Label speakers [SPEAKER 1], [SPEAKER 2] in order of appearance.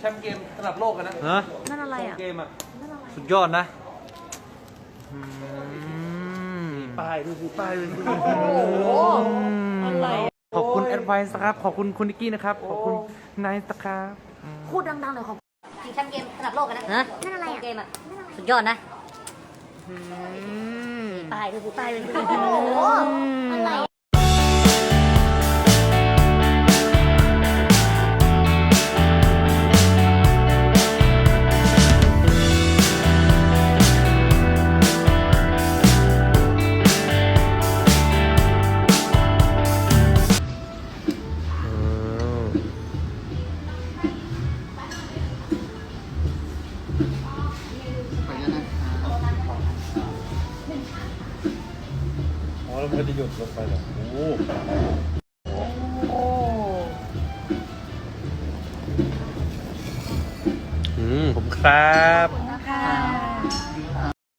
[SPEAKER 1] แชมป์เกมระดับโลกกันนะ
[SPEAKER 2] ฮะ
[SPEAKER 3] นั่นอะไร
[SPEAKER 1] สอง
[SPEAKER 3] อะ
[SPEAKER 1] เกมอะ
[SPEAKER 3] นั่นอะไร
[SPEAKER 2] สุดยอดนะอืม
[SPEAKER 1] ป้ายดูสิป้ายดูสิ
[SPEAKER 3] โอ้โหอะไรอะ
[SPEAKER 2] ขอบคุณแอดไวซ์ครับ ขอบคุณคุณนิกกี้นะครับ ขอบคุณนายสครับอืม
[SPEAKER 3] พูดดังๆหน่อยขอบ
[SPEAKER 4] ชิงแชมป์เกมระดับโลกกันนะ
[SPEAKER 3] ฮะ
[SPEAKER 4] นั่นอะไรเกมอะสุดยอดนะป้ายดูสิป้ายดูสิ
[SPEAKER 3] โอ้โหอะไร
[SPEAKER 1] แล้วมันก็จะหยดลงไปเหรอโอ้โอื
[SPEAKER 2] มผมครับ
[SPEAKER 3] ค่ะ